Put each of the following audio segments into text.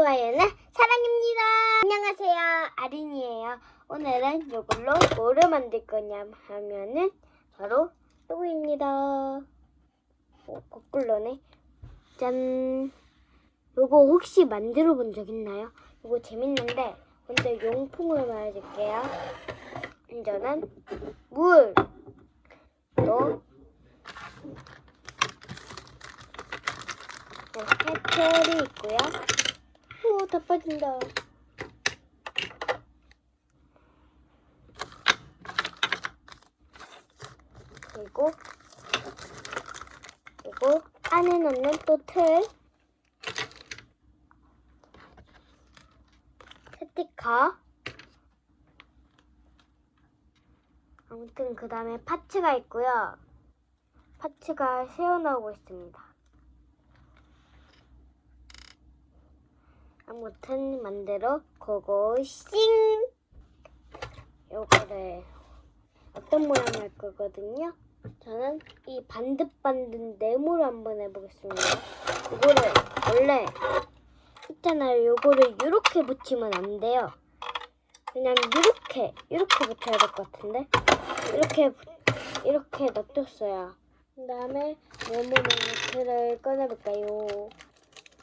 좋아요는 사랑입니다. 안녕하세요. 아린이에요. 오늘은 이걸로 뭐를 만들 거냐 하면은 바로 요거입니다. 오, 거꾸로네. 짠. 요거 혹시 만들어 본 적 있나요? 요거 재밌는데 먼저 용품을 말해줄게요. 먼저는 물, 또 해철이 있고요. 오, 다 빠진다. 그리고 그리고 안에 넣는 또 틀. 스티커. 아무튼 그 다음에 파츠가 있고요. 파츠가 새어나오고 있습니다. 아무튼 만들어 고고싱 요거를 어떤 모양 할 거거든요. 저는 이 반듯반듯 네모를 한번 해보겠습니다. 이거를 원래 있잖아요. 요거를 이렇게 붙이면 안 돼요. 그냥 이렇게 이렇게 붙여야 될 것 같은데 이렇게 붙- 이렇게 놔뒀어요. 그 다음에 네모 네모트를 꺼내볼까요?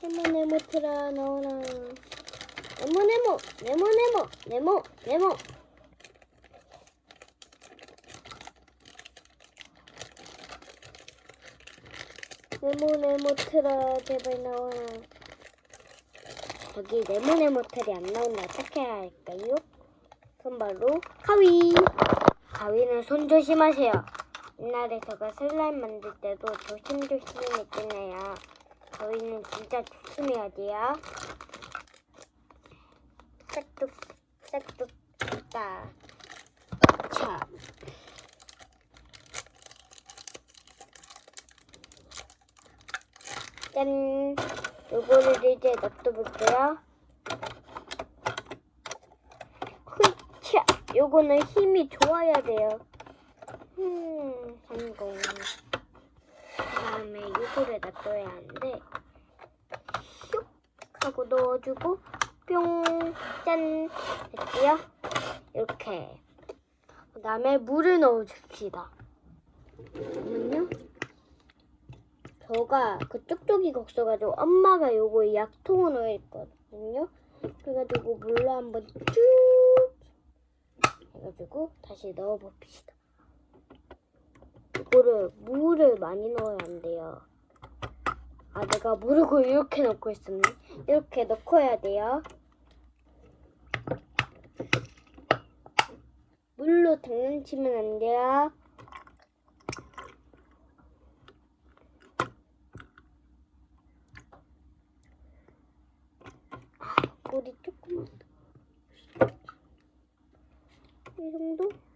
네모 네모트라 나오나 네모 네모 네모 네모 네모 네모. 네모 네모트라 제발 나와라. 여기 네모 네모 틀이 안 나오는데 어떻게 해야 할까요? 그럼 바로 가위. 가위는 손 조심하세요. 옛날에 제가 슬라임 만들 때도 조심조심 했잖아요 가위는 진짜 조심해야 돼요. 싹둑 싹둑 딱 자. 짠. 요거를 이제 놔둬볼게요. 후차 요거는 힘이 좋아야 돼요. 음 성공. 그 다음에 요거를 놔둬야 하는데 슉! 하고 넣어주고 뿅짠! 됐지요? 이렇게. 그 다음에 물을 넣어줍시다. 잠깐만요? 저가 그 쪽쪽이가 없어가지고 엄마가 요거 약통으로 했거든요. 그래가지고 물로 한번 쭉 해가지고 다시 넣어봅시다 이거를 물을 많이 넣어야 안 돼요 아 내가 모르고 이렇게 넣고 있었네 이렇게 넣고 해야 돼요 물로 장난치면 안 돼요 아, 물이 조금만 더. 이 정도?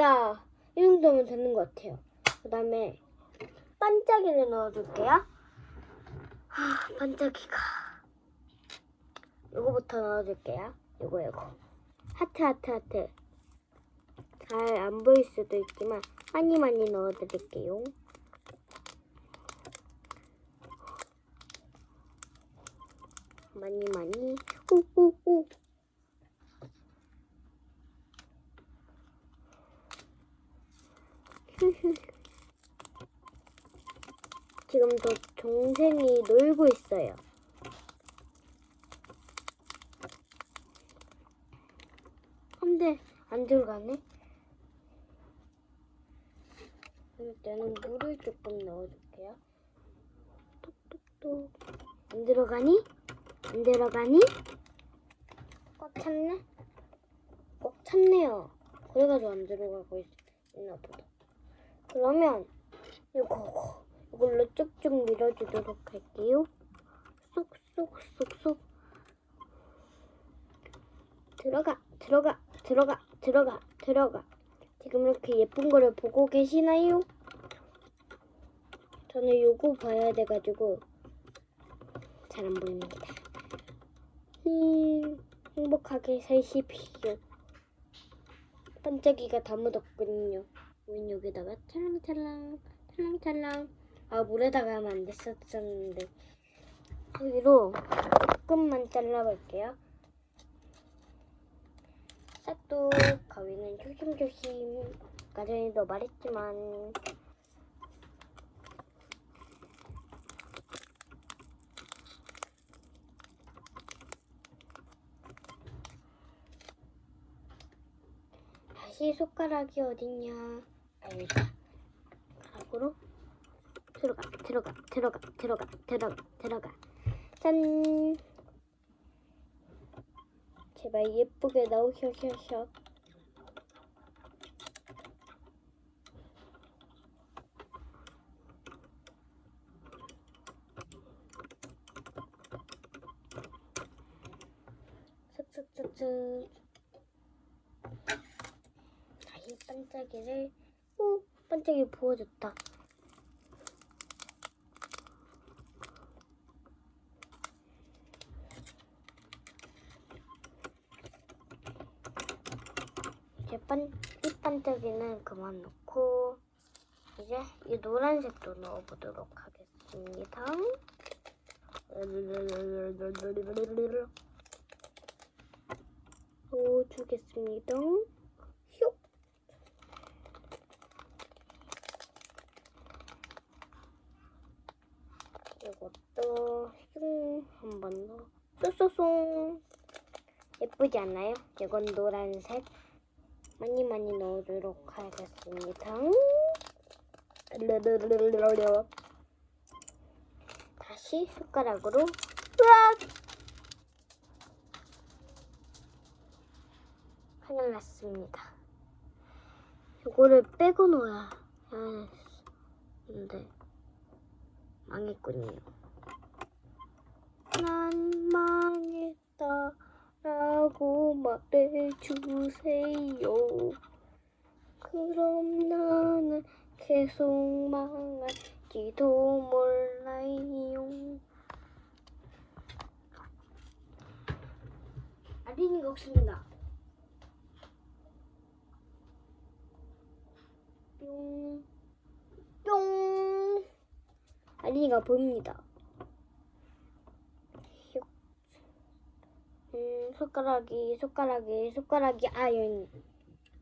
됐다. 이 정도면 되는 것 같아요. 그 다음에 반짝이를 넣어줄게요. 아, 반짝이가. 요거부터 넣어줄게요. 요거, 요거. 하트, 하트, 하트. 잘 안 보일 수도 있지만 많이 많이 넣어드릴게요. 많이 많이. 오오오. 지금 저 동생이 놀고 있어요. 근데 안 들어가네. 그럴 때는 물을 조금 넣어줄게요. 톡톡톡. 안 들어가니? 안 들어가니? 꽉 찼네? 꽉 찼네요. 그래가지고 안 들어가고 있, 있나 보다. 그러면 이거 이걸로 쭉쭉 밀어주도록 할게요. 쏙쏙 쏙쏙 들어가 들어가 들어가 들어가 들어가 지금 이렇게 예쁜 거를 보고 계시나요? 저는 요거 봐야 돼가지고 잘 안 보입니다. 히, 행복하게 살십시오. 반짝이가 다 묻었거든요. 우린 여기다가 찰랑찰랑 찰랑찰랑 아 물에다가 하면 안 됐었었는데 가위로 조금만 잘라볼게요. 싹둑 가위는 조심조심. 전에도 말했지만 다시 손가락이 어딨냐? 아 여기다. 손가락으로 들어가 들어가 들어가 들어가 들어가 들어가. 짠. 제발 예쁘게 나오셔 셔셔. 쓱쓱쓱쓱 다시 반짝이를 오 반짝이 부어줬다 이제 반, 이 반짝이는 그만 넣고 이제 이 노란색도 넣어보도록 하겠습니다. 넣어주겠습니다. 슉. 이것도 슝 한 번 더. 쏘쏘송. 예쁘지 않나요? 이건 노란색. 많이 많이 넣어주도록 하겠습니다. 다시 숟가락으로 으악! 큰일 났습니다. 이거를 빼고 넣어야 하는데 망했군요. 난 망했다. 라고 말해주세요. 그럼 나는 계속 망할지도 몰라요. 아린이가 없습니다. 뿅, 뿅. 보입니다. 슉. 음, 손가락이, 손가락이, 손가락이, 아, 여기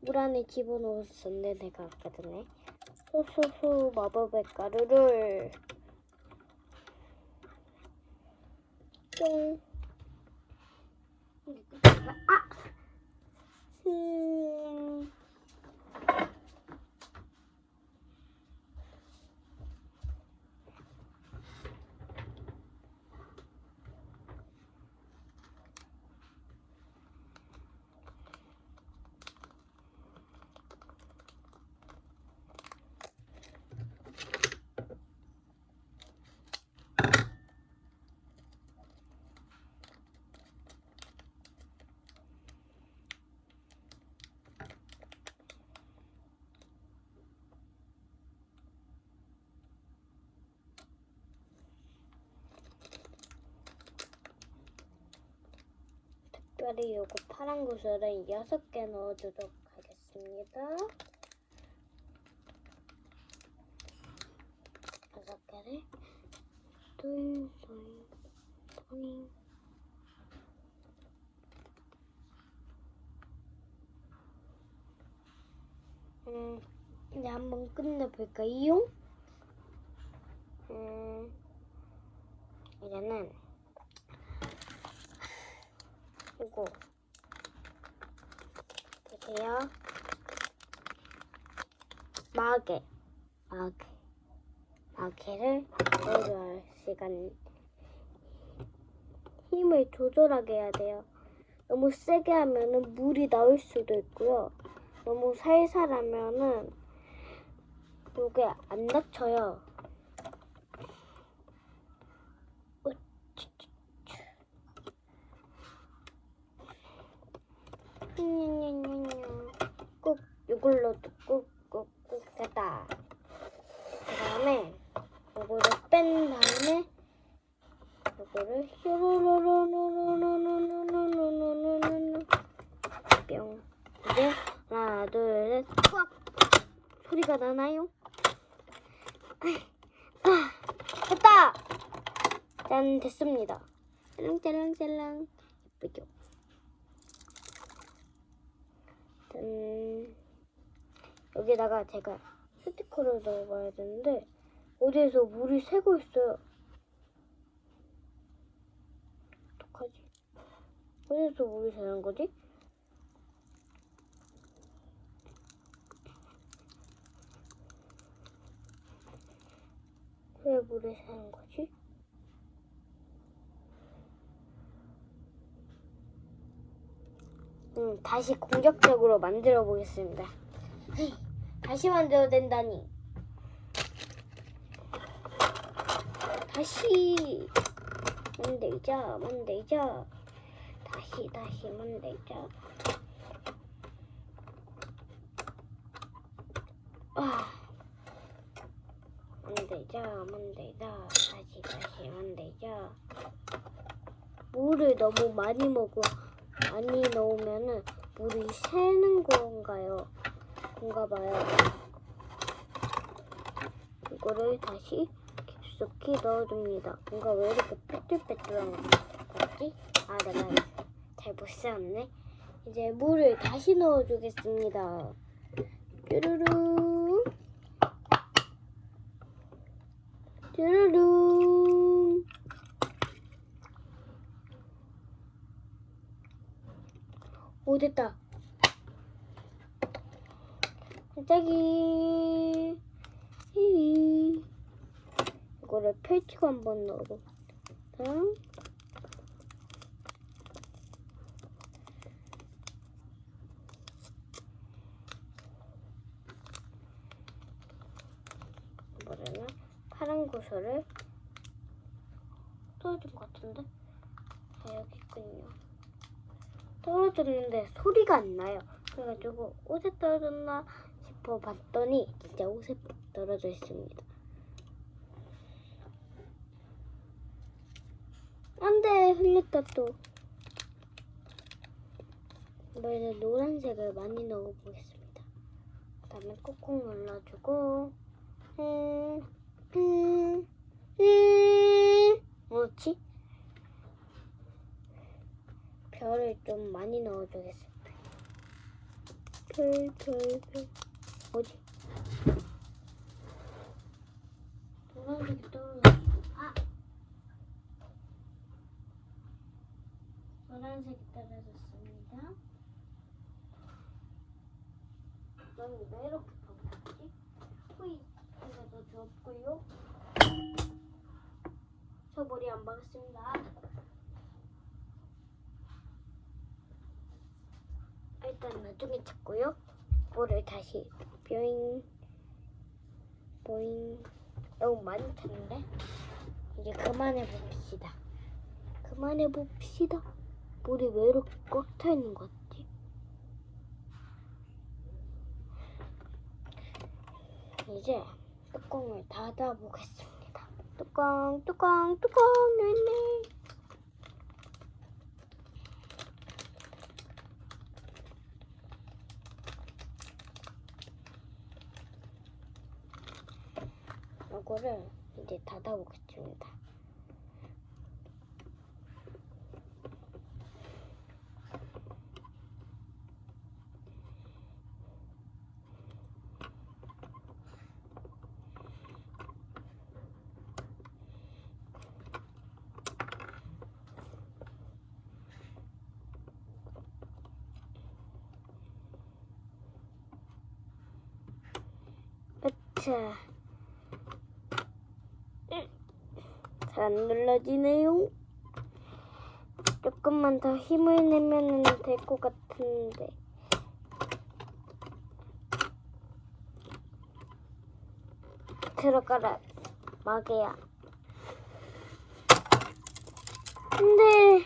물 안에 집어넣었었는데 내가 아까 전에. 소소소 마법의 가루를 뿅. 아! 음. 특별히 요거 파란 구슬은 6개 넣어주도록 하겠습니다. 6개를 둘, 둘, 둘. 음, 이제 한번 끝내볼까요? 음, 이제는 이거 보세요. 마개, 마개, 마개를 조절할 시간. 힘을 조절하게 해야 돼요. 너무 세게 하면은 물이 나올 수도 있고요. 너무 살살 하면은 이게 안 닫혀요. 꾹 이걸로 꾹꾹꾹꾹 됐다. 그 다음에 이거를 뺀 다음에 이거를 슈루루루루루루루루루루루루루 뿅 이제 하나 둘셋 꽉 소리가 나나요? 아, 됐습니다. 짠 됐습니다. 짤랑짤랑짤랑 예쁘죠? 짠 여기다가 제가 스티커를 넣어봐야 되는데 어디에서 물이 새고 있어요. 어떡하지? 어디서 물이 새는 거지? 왜 물이 새는 거지? 음, 다시 공격적으로 만들어 보겠습니다. 다시 만들어야 된다니. 다시 만들자, 만들자. 다시, 다시 만들자. 아. 만들자, 만들자. 다시, 다시 만들자. 물을 너무 많이 먹어. 많이 넣으면은 물이 새는 건가요? 그런가 봐요. 이거를 다시 깊숙이 넣어줍니다. 뭔가 왜 이렇게 빼뚤빼뚤한 거지? 아, 내가 잘못 세웠네. 이제 물을 다시 넣어주겠습니다. 쭈루루. 쭈루루. 오 됐다. 갑자기. 이거를 펼치고 한번 넣어보. 다음 뭐라나 파란 고소를 떨어진 것 같은데? 아 여기 있군요. 떨어졌는데 소리가 안 나요. 그래가지고 옷에 떨어졌나 싶어 봤더니 진짜 옷에 떨어져 있습니다. 안돼 흘렸다 또. 이번에는 노란색을 많이 넣어보겠습니다. 그다음에 꾹꾹 눌러주고 음, 음, 음, 뭐지? 별을 좀 많이 넣어주겠습니다. 별, 별, 별. 뭐지? 노란색이 떨어졌어. 아! 노란색이 떨어졌습니다. 넌왜 이렇게 바뀌었지? 후이, 이거 더 줬고요. 저 머리 안 박았습니다. 일단 나중에 찾고요. 볼을 다시 뾰잉 보잉 너무 많이 탔는데 이제 그만해 봅시다. 그만해 봅시다. 볼이 왜 이렇게 꽉 차 있는 것 같지? 이제 뚜껑을 닫아 보겠습니다. 뚜껑 뚜껑 뚜껑 열네. 이거를 이제 닫아보겠습니다. 자. 안 눌러지네요. 조금만 더 힘을 내면 될 것 같은데. 들어가라, 마개야. 근데